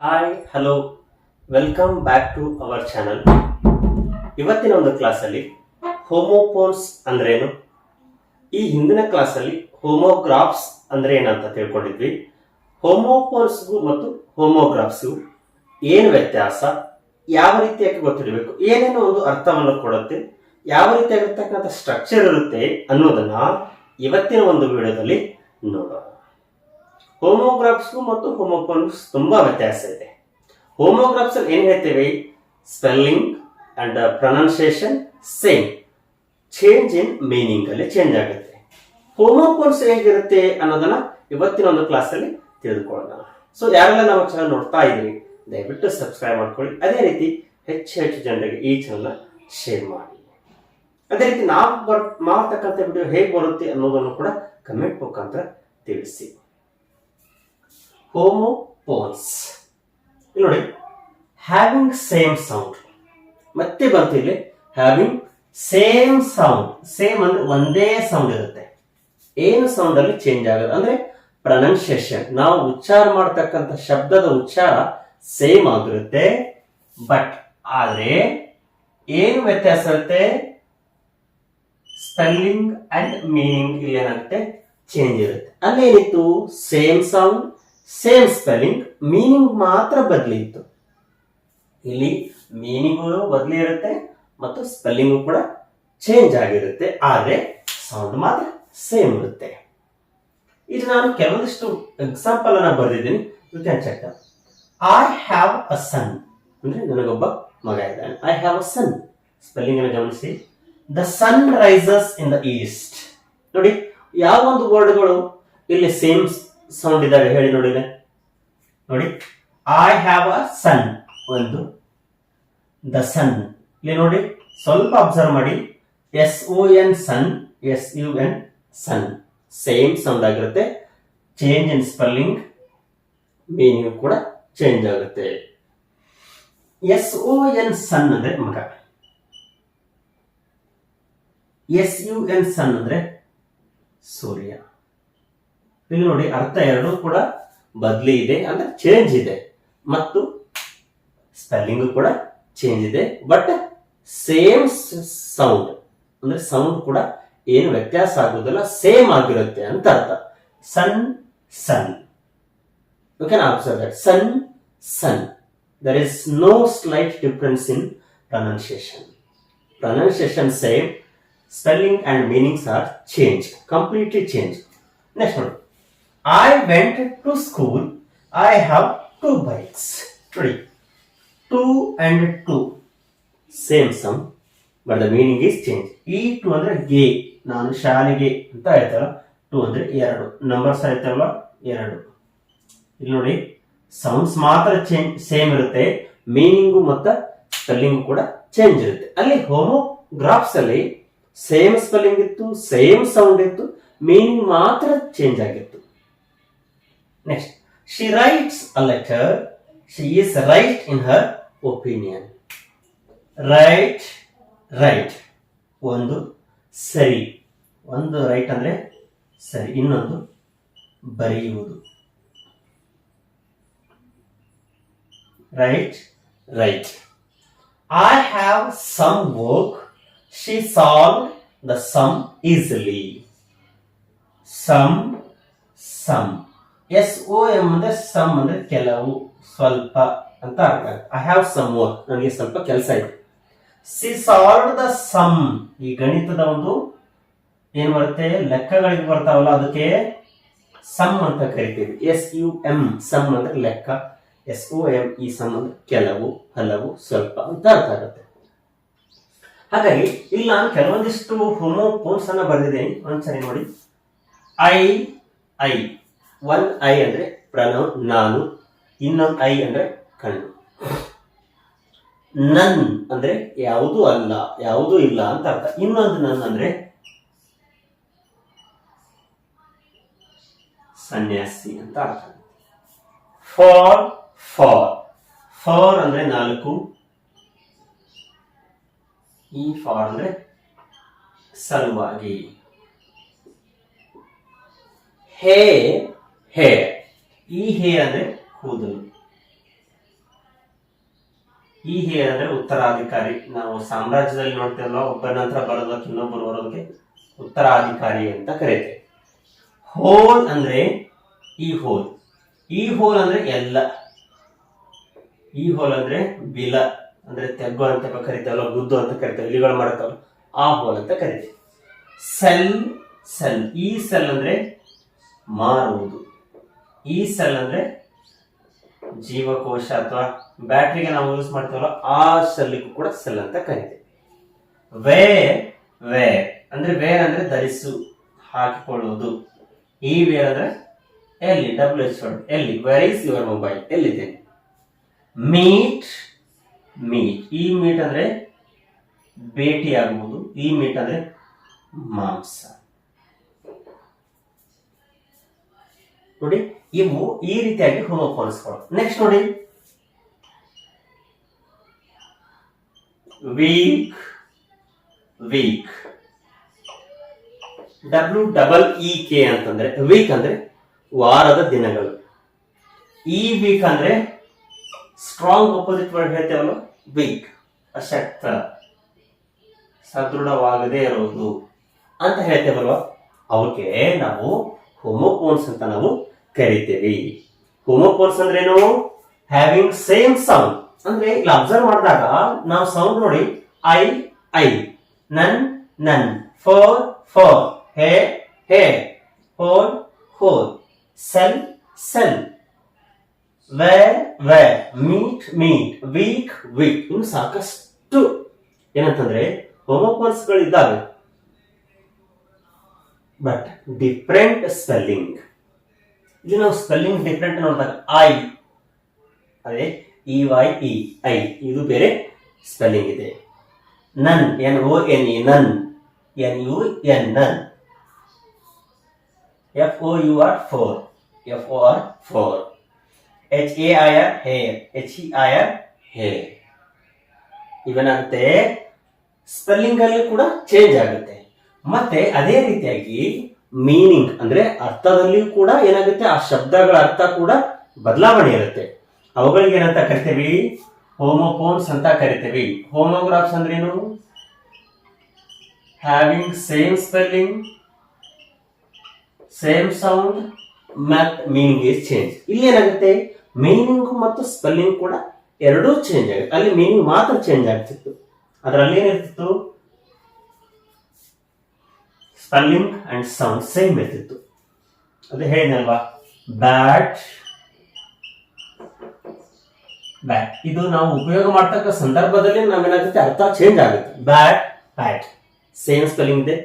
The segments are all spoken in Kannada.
Hi hello welcome back to our channel ಇವತ್ತಿನ ಒಂದು ಕ್ಲಾಸಲ್ಲಿ ಹೋಮೋಫೋನ್ಸ್ ಅಂದ್ರೇನು? ಈ ಹಿಂದಿನ ಕ್ಲಾಸಲ್ಲಿ ಹೋಮೋಗ್ರಾಫ್ಸ್ ಅಂದ್ರೆ ಏನಂತ ತಿಳ್ಕೊಂಡಿದ್ವಿ. ಹೋಮೋಫೋನ್ಸ್ಗೂ ಮತ್ತು ಹೋಮೋಗ್ರಾಫ್ಸ್ಗೂ ಏನು ವ್ಯತ್ಯಾಸ? ಯಾವ ರೀತಿಯಾಗಿ ಗೊತ್ತಿರಬೇಕು? ಏನೇನು ಒಂದು ಅರ್ಥವನ್ನು ಕೊಡುತ್ತೆ? ಯಾವ ರೀತಿಯಾಗಿರ್ತಕ್ಕಂಥ ಸ್ಟ್ರಕ್ಚರ್ ಇರುತ್ತೆ ಅನ್ನೋದನ್ನ ಇವತ್ತಿನ ಒಂದು ವಿಡಿಯೋದಲ್ಲಿ ನೋಡೋಣ. ಹೋಮೋಗ್ರಾಫ್ಸ್ಗೂ ಮತ್ತು ಹೋಮೋಫೋನ್ಸ್ ತುಂಬಾ ವ್ಯತ್ಯಾಸ ಇದೆ. ಹೋಮೋಗ್ರಾಫ್ಸ್ ಅಲ್ಲಿ ಏನ್ ಹೇಳ್ತೇವೆ? Spelling and pronunciation same change in meaning ಅಲ್ಲಿ ಚೇಂಜ್ ಆಗುತ್ತೆ. ಹೋಮೋಫೋನ್ಸ್ ಹೇಗಿರುತ್ತೆ ಅನ್ನೋದನ್ನ ಇವತ್ತಿನ ಒಂದು ಕ್ಲಾಸ್ ಅಲ್ಲಿ ತಿಳಿದುಕೊಳ್ಳೋಣ. ಸೊ ಯಾರೆಲ್ಲ ನಮ್ಮ ಚಾನಲ್ ನೋಡ್ತಾ ಇದ್ರಿ ದಯವಿಟ್ಟು ಸಬ್ಸ್ಕ್ರೈಬ್ ಮಾಡ್ಕೊಳ್ಳಿ. ಅದೇ ರೀತಿ ಹೆಚ್ಚು ಹೆಚ್ಚು ಜನರಿಗೆ ಈ ಚಾನಲ್ ಶೇರ್ ಮಾಡಿ. ಅದೇ ರೀತಿ ನಾವು ಮಾಡ್ತಕ್ಕಂಥ ವಿಡಿಯೋ ಹೇಗೆ ಬರುತ್ತೆ ಅನ್ನೋದನ್ನು ಕೂಡ ಕಮೆಂಟ್ ಮುಖಾಂತರ ತಿಳಿಸಿ. ಹೋಮೋಫೋನ್ಸ್ ಇಲ್ಲಿ ನೋಡಿ ಹ್ಯಾವಿಂಗ್ ಸೇಮ್ ಸೌಂಡ್ ಮತ್ತೆ ಬಂತು ಇಲ್ಲಿ ಹ್ಯಾವಿಂಗ್ ಸೇಮ್ ಸೌಂಡ್ ಸೇಮ್ ಅಂದ್ರೆ ಒಂದೇ ಸೌಂಡ್ ಇರುತ್ತೆ. ಏನು ಸೌಂಡ್ ಅಲ್ಲಿ ಚೇಂಜ್ ಆಗೋದು? ಅಂದ್ರೆ ಪ್ರೊನೌನ್ಸಿಯೇಷನ್ ನಾವು ಉಚ್ಚಾರ ಮಾಡ್ತಕ್ಕಂಥ ಶಬ್ದದ ಉಚ್ಚಾರ ಸೇಮ್ ಆಗಿರುತ್ತೆ. ಬಟ್ ಆದ್ರೆ ಏನು ವ್ಯತ್ಯಾಸ ಇರುತ್ತೆ? ಸ್ಪೆಲ್ಲಿಂಗ್ ಅಂಡ್ ಮೀನಿಂಗ್ ಇಲ್ಲಿ ಏನಾಗುತ್ತೆ ಚೇಂಜ್ ಇರುತ್ತೆ. ಅಲ್ಲೇನಿತ್ತು? Same sound same spelling meaning ಮಾತ್ರ ಬದಲಿ ಇತ್ತು. ಇಲ್ಲಿ ಮೀನಿಂಗ್ ಬದಲಿ ಇರುತ್ತೆ ಮತ್ತು ಸ್ಪೆಲ್ಲಿಂಗ್ ಕೂಡ ಚೇಂಜ್ ಆಗಿರುತ್ತೆ, ಆದರೆ ಸೌಂಡ್ ಮಾತ್ರ ಸೇಮ್ ಇರುತ್ತೆ. ಇದು ನಾನು ಕೆಲವೊಂದಿಷ್ಟು ಎಕ್ಸಾಂಪಲ್ ಅನ್ನ ಬರೆದಿದ್ದೀನಿ. You can check I have a son ಅಂದ್ರೆ ನನಗೊಬ್ಬ ಮಗ ಇದ್ದಾನೆ. I have a son spelling ಅನ್ನು ಗಮನಿಸಿ. The sun rises in the east ನೋಡಿ, ಯಾವ ಒಂದು ವರ್ಡ್ಗಳು ಇಲ್ಲಿ ಸೇಮ್ ಸೌಂಡ್ ಇದ್ದಾವೆ ಹೇಳಿ ನೋಡಿ ನೋಡಿ ಐ ಹ್ಯಾವ್ ಅ ಸನ್ ಒಂದು. ದ ಸನ್ ಇಲ್ಲಿ ನೋಡಿ, ಸ್ವಲ್ಪ ಅಬ್ಸರ್ವ್ ಮಾಡಿ. S O N son S U N sun same sound ಆಗಿರುತ್ತೆ. ಚೇಂಜ್ ಇನ್ ಸ್ಪೆಲ್ಲಿಂಗ್ ಮೀನಿಂಗ್ ಕೂಡ ಚೇಂಜ್ ಆಗುತ್ತೆ. ಎಸ್ ಒ ಎನ್ ಸನ್ ಅಂದ್ರೆ ಮಗ. ಎಸ್ ಯು ಎನ್ ಸನ್ ಅಂದ್ರೆ ಸೂರ್ಯ. ಇಲ್ಲಿ ನೋಡಿ ಅರ್ಥ ಎರಡೂ ಕೂಡ ಬದಲಿ ಇದೆ, ಅಂದ್ರೆ ಚೇಂಜ್ ಇದೆ. ಮತ್ತು ಸ್ಪೆಲ್ಲಿಂಗ್ ಕೂಡ ಚೇಂಜ್ ಇದೆ ಬಟ್ ಸೇಮ್ ಸೌಂಡ್ ಅಂದ್ರೆ ಸೌಂಡ್ ಕೂಡ ಏನು ವ್ಯತ್ಯಾಸ ಆಗುವುದಿಲ್ಲ ಸೇಮ್ ಆಗಿರುತ್ತೆ ಅಂತ ಅರ್ಥ. Sun son you can observe that sun son there is no slight difference in pronunciation pronunciation same spelling and meanings are change completely change next ನೋಡಿ I went to school I have two bikes. Three. Two and two. Same sum. But the meaning is change ಈ ಟು ಅಂದ್ರೆ ಗೆ ನಾನು ಶಾಲೆಗೆ ಅಂತ ಹೇಳ್ತಾರ ಟು ಅಂದ್ರೆ ಎರಡು. ನಂಬರ್ಸ್ ಆಯ್ತಲ್ವ? ಎರಡು. ಇಲ್ಲಿ ನೋಡಿ ಸೌಂಡ್ಸ್ ಮಾತ್ರ ಚೇಂಜ್ ಸೇಮ್ ಇರುತ್ತೆ. ಮೀನಿಂಗು ಮತ್ತು ಸ್ಪೆಲ್ಲಿಂಗ್ ಕೂಡ ಚೇಂಜ್ ಇರುತ್ತೆ. ಅಲ್ಲಿ ಹೋಮೋಗ್ರಾಫ್ಸ್ ಅಲ್ಲಿ ಸೇಮ್ ಸ್ಪೆಲ್ಲಿಂಗ್ ಇತ್ತು ಸೇಮ್ ಸೌಂಡ್ ಇತ್ತು. ಮೀನಿಂಗ್ ಮಾತ್ರ ಚೇಂಜ್ ಆಗಿತ್ತು. Next she writes a letter she is right in her opinion right right ಒಂದು ಸರಿ. ಒಂದು ರೈಟ್ ಅಂದ್ರೆ ಸರಿ. ಇನ್ನೊಂದು ಬರೆಯುವುದು. Right right I have some work she solve the sum easily sum some S O M ಅಂದ್ರೆ ಸಮ್ ಅಂದ್ರೆ ಕೆಲವು, ಸ್ವಲ್ಪ ಅಂತ ಅರ್ಥ ಐ ಹ್ಯಾವ್ ಸಮ್ ವರ್ಕ್ ನನಗೆ ಸ್ವಲ್ಪ ಕೆಲಸ ಇದೆ. ಸಿ ಸಾಲ್ವ್ ದ ಸಮ್ ಈ ಗಣಿತದ ಒಂದು ಏನ್ ಬರುತ್ತೆ? ಲೆಕ್ಕಗಳಿಗೆ ಬರ್ತಾವಲ್ಲ, ಅದಕ್ಕೆ ಸಮ್ ಅಂತ ಕರಿತೀವಿ. ಎಸ್ ಯು ಎಂ ಸಮ್ ಅಂದ್ರೆ ಲೆಕ್ಕ. S O M E some ಅಂದ್ರೆ ಕೆಲವು, ಹಲವು, ಸ್ವಲ್ಪ ಅಂತ ಅರ್ಥ ಆಗುತ್ತೆ. ಹಾಗಾಗಿ, ಇಲ್ಲಿ, ನಾನು ಕೆಲವೊಂದಿಷ್ಟು ಹೋಮೋಫೋನ್ಸ್ ಅನ್ನ ಬರೆದಿದ್ದೇನೆ. ಒಂದ್ಸರಿ ನೋಡಿ. ಐ ಐ ಒನ್ ಐ ಅಂದ್ರೆ ಪ್ರನೌನ್ ನಾನು. ಇನ್ನೊಂದು ಐ ಅಂದ್ರೆ ಕಣ್ಣು. ನನ್ ಅಂದ್ರೆ ಯಾವುದೂ ಅಲ್ಲ, ಯಾವುದೂ ಇಲ್ಲ ಅಂತ ಅರ್ಥ. ಇನ್ನೊಂದು ನನ್ ಅಂದ್ರೆ ಸನ್ಯಾಸಿ ಅಂತ ಅರ್ಥ. ಫಾರ್ ಫಾರ್ ಫಾರ್ ಅಂದ್ರೆ ನಾಲ್ಕು. ಈ ಫಾರ್ ಅಂದ್ರೆ ಸಲುವಾಗಿ. ಹೇ ಹೇರ್ ಈ ಹೇರ್ ಅಂದ್ರೆ ಕೂದಲು. ಈ ಹೇರ್ ಅಂದ್ರೆ ಉತ್ತರಾಧಿಕಾರಿ. ನಾವು ಸಾಮ್ರಾಜ್ಯದಲ್ಲಿ ನೋಡ್ತೇವಲ್ಲ ಒಬ್ಬ ನಂತರ ಬರೋದಕ್ಕೆ ಇನ್ನೊಬ್ಬರು ಬರೋದಕ್ಕೆ ಉತ್ತರಾಧಿಕಾರಿ ಅಂತ ಕರೀತೇವೆ. ಹೋಲ್ ಅಂದ್ರೆ ಈ ಹೋಲ್. ಈ ಹೋಲ್ ಅಂದ್ರೆ ಎಲ್ಲ. ಈ ಹೋಲ್ ಅಂದ್ರೆ ಬಿಲ ಅಂದ್ರೆ ತೆಗ್ಗು ಅಂತ ಕರಿತೇವಲ್ಲ ಗುದ್ದು ಅಂತ ಕರಿತೇವೆ ಇಲಿಗಳು ಮಾಡತ್ತಲ್ಲ ಆ ಹೋಲ್ ಅಂತ ಕರಿತೀವಿ. Cell cell. ಈ ಸೆಲ್ ಅಂದ್ರೆ ಮಾರುವುದು. ಈ ಸೆಲ್ ಅಂದ್ರೆ ಜೀವಕೋಶ ಅಥವಾ ಬ್ಯಾಟ್ರಿಗೆ ನಾವು ಯೂಸ್ ಮಾಡ್ತೀವಲ್ಲ, ಆ ಸೆಲ್ಗೂ ಕೂಡ ಸೆಲ್ ಅಂತ ಕರಿತೀವಿ. ವೇ ವೇ ಅಂದ್ರೆ ವೇರ್ ಅಂದ್ರೆ ಧರಿಸು, ಹಾಕಿಕೊಳ್ಳುವುದು. ಈ ವೇರ್ ಅಂದ್ರೆ ಎಲ್ಲಿ ಡಬ್ಲ್ಯೂ ಎಚ್ ಎಲ್ಲಿ ವೇರ್ ಇಸ್ ಯುವರ್ ಮೊಬೈಲ್ ಎಲ್ಲಿದೆ? ಮೀಟ್ ಮೀಟ್ ಈ ಮೀಟ್ ಅಂದ್ರೆ ಭೇಟಿ ಆಗುವುದು ಈ ಮೀಟ್ ಅಂದ್ರೆ ಮಾಂಸ. ನೋಡಿ ಇವು ಈ ರೀತಿಯಾಗಿ ಹೋಮೋಫೋನ್ಸ್ಗಳು ನೆಕ್ಸ್ಟ್ ನೋಡಿ. Week weak W double E K ಅಂತಂದ್ರೆ ವೀಕ್ ಅಂದ್ರೆ ವಾರದ ದಿನಗಳು. ಈ ವೀಕ್ ಅಂದ್ರೆ ಸ್ಟ್ರಾಂಗ್ ಅಪೋಸಿಟ್ ವರ್ಡ್ ಹೇಳ್ತೇವಲ್ಲ ವೀಕ್ ಅಶಕ್ತ, ಸದೃಢವಾಗದೇ ಇರೋದು ಅಂತ ಹೇಳ್ತೇವಲ್ವ? ಅವಕ್ಕೆ ನಾವು ಹೋಮೋಫೋನ್ಸ್ ಅಂತ ನಾವು ಕರಿತೇವೆ. ಹೋಮೋಫೋನ್ಸ್ ಅಂದ್ರೇನು? ಹ್ಯಾವಿಂಗ್ ಸೇಮ್ ಸೌಂಡ್ ಅಂದ್ರೆ ಇಲ್ಲಿ ಅಬ್ಸರ್ವ್ ಮಾಡಿದಾಗ ನಾವು ಸೌಂಡ್ ನೋಡಿ I eye none nun for four hay hey hole whole cell sell, way weigh, meet meat, week weak. ಇನ್ನು ಸಾಕಷ್ಟು ಏನಂತಂದ್ರೆ ಹೋಮೋಫೋನ್ಸ್ ಗಳಿದ್ದಾವೆ ಬಟ್ ಡಿಫ್ರೆಂಟ್ ಸ್ಪೆಲ್ಲಿಂಗ್ ಇಲ್ಲಿ ನಾವು ಸ್ಪೆಲ್ಲಿಂಗ್ ಡಿಫ್ರೆಂಟ್ ನೋಡಿದಾಗ ಐ ಅದೇ ಇ ವೈ ಇ ಐ ಇದು ಬೇರೆ ಸ್ಪೆಲ್ಲಿಂಗ್ ಇದೆ. None N O N E none N U N nun F O U R four F O R for H A I R hair H E I R heir ಇವೇನಾಗುತ್ತೆ. Spelling ಅಲ್ಲಿ ಕೂಡ ಚೇಂಜ್ ಆಗುತ್ತೆ. ಮತ್ತೆ ಅದೇ ರೀತಿಯಾಗಿ ಮೀನಿಂಗ್ ಅಂದ್ರೆ ಅರ್ಥದಲ್ಲಿಯೂ ಕೂಡ ಏನಾಗುತ್ತೆ? ಆ ಶಬ್ದಗಳ ಅರ್ಥ ಕೂಡ ಬದಲಾವಣೆ ಇರುತ್ತೆ. ಅವುಗಳಿಗೆ ಏನಂತ ಕರಿತೇವಿ? ಹೋಮೋಫೋನ್ಸ್ ಅಂತ ಕರಿತೇವಿ. ಹೋಮೋಗ್ರಾಫ್ಸ್ ಅಂದ್ರೇನು having same spelling same sound math meaning is change ಇಲ್ಲಿ ಏನಾಗುತ್ತೆ? ಮೀನಿಂಗ್ ಮತ್ತು ಸ್ಪೆಲ್ಲಿಂಗ್ ಕೂಡ ಎರಡೂ ಚೇಂಜ್ ಆಗುತ್ತೆ. ಅಲ್ಲಿ ಮೀನಿಂಗ್ ಮಾತ್ರ ಚೇಂಜ್ ಆಗ್ತಿತ್ತು. ಅದರಲ್ಲಿ ಏನಿರ್ತಿತ್ತು? ಸ್ಪೆಲ್ಲಿಂಗ್ ಅಂಡ್ ಸೌಂಡ್ ಸೇಮ್ ಇರ್ತಿತ್ತು ಅದು ಹೇಳಿದಲ್ವಾ ಬ್ಯಾಟ್ ಬ್ಯಾಟ್ ಇದು ನಾವು ಉಪಯೋಗ ಮಾಡ್ತಕ್ಕ ಸಂದರ್ಭದಲ್ಲಿ ನಾವೇನಾಗುತ್ತೆ ಅರ್ಥ ಚೇಂಜ್ ಆಗುತ್ತೆ. ಬ್ಯಾಟ್ ಬ್ಯಾಟ್ ಸೇಮ್ ಸ್ಪೆಲ್ಲಿಂಗ್ ಇದೆ.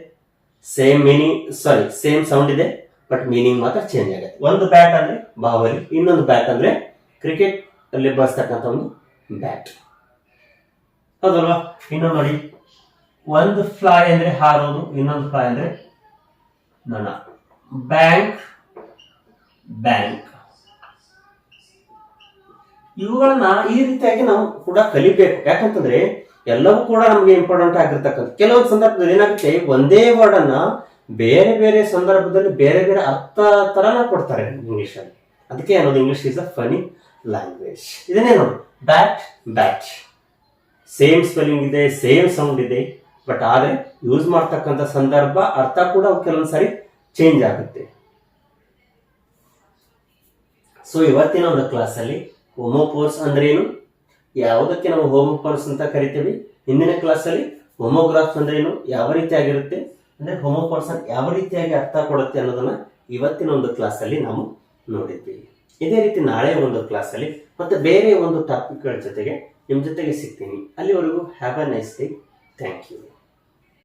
Same meaning sorry same sound ಇದೆ. ಬಟ್ ಮೀನಿಂಗ್ ಮಾತ್ರ ಚೇಂಜ್ ಆಗುತ್ತೆ. ಒಂದು ಬ್ಯಾಟ್ ಅಂದ್ರೆ ಬಾವಲಿ ಇನ್ನೊಂದು ಬ್ಯಾಟ್ ಅಂದ್ರೆ ಕ್ರಿಕೆಟ್ ಅಲ್ಲಿ ಬಳಸ್ತಕ್ಕಂಥ ಒಂದು ಬ್ಯಾಟ್ ಹೌದಲ್ವಾ? ಇನ್ನೊಂದು ನೋಡಿ. ಒಂದು ಫ್ಲೈ ಅಂದ್ರೆ ಹಾರೋದು, ಇನ್ನೊಂದು ಫ್ಲೈ ಅಂದ್ರೆ ನೊಣ. Bank bank. ಇವುಗಳನ್ನ ಈ ರೀತಿಯಾಗಿ ನಾವು ಕೂಡ ಕಲಿಬೇಕು. ಯಾಕಂತಂದ್ರೆ ಎಲ್ಲವೂ ಕೂಡ ನಮಗೆ ಇಂಪಾರ್ಟೆಂಟ್ ಆಗಿರ್ತಕ್ಕಂಥ ಕೆಲವೊಂದು ಸಂದರ್ಭದಲ್ಲಿ ಏನಾಗುತ್ತೆ? ಒಂದೇ ವರ್ಡ್ ಅನ್ನ ಬೇರೆ ಬೇರೆ ಸಂದರ್ಭದಲ್ಲಿ ಬೇರೆ ಬೇರೆ ಅರ್ಥ ತರನ ಕೊಡ್ತಾರೆ ಇಂಗ್ಲಿಷ್ ಅಲ್ಲಿ ಅದಕ್ಕೆ ಅನ್ನೋದು English is a funny language ಇದನ್ನೇ ನೋಡಿ. ಬ್ಯಾಟ್ ಬ್ಯಾಟ್ ಸೇಮ್ ಸ್ಪೆಲ್ಲಿಂಗ್ ಇದೆ ಸೇಮ್ ಸೌಂಡ್ ಇದೆ. ಬಟ್ ಆದರೆ ಯೂಸ್ ಮಾಡ್ತಕ್ಕಂಥ ಸಂದರ್ಭ ಅರ್ಥ ಕೂಡ ಕೆಲವೊಂದು ಸಾರಿ ಚೇಂಜ್ ಆಗುತ್ತೆ. ಸೊ ಇವತ್ತಿನ ಒಂದು ಕ್ಲಾಸಲ್ಲಿ ಹೋಮೋಪೋರ್ಸ್ ಅಂದ್ರೇನು? ಯಾವುದಕ್ಕೆ ನಾವು ಹೋಮೋಪೋರ್ಸ್ ಅಂತ ಕರಿತೀವಿ? ಹಿಂದಿನ ಕ್ಲಾಸಲ್ಲಿ ಹೋಮೋಗ್ರಾಫ್ಸ್ ಅಂದ್ರೇನು ಯಾವ ರೀತಿಯಾಗಿರುತ್ತೆ? ಅಂದ್ರೆ ಹೋಮೋಫೋರ್ಸ್ ಯಾವ ರೀತಿಯಾಗಿ ಅರ್ಥ ಕೊಡುತ್ತೆ ಅನ್ನೋದನ್ನ ಇವತ್ತಿನ ಒಂದು ಕ್ಲಾಸಲ್ಲಿ ನಾವು ನೋಡಿದ್ವಿ ಇದೇ ರೀತಿ ನಾಳೆ ಒಂದು ಕ್ಲಾಸಲ್ಲಿ ಮತ್ತೆ ಬೇರೆ ಒಂದು ಟಾಪಿಕ್ಗಳ ಜೊತೆಗೆ ನಿಮ್ಮ ಜೊತೆಗೆ ಸಿಗ್ತೀನಿ. ಅಲ್ಲಿವರೆಗೂ have a nice day thank you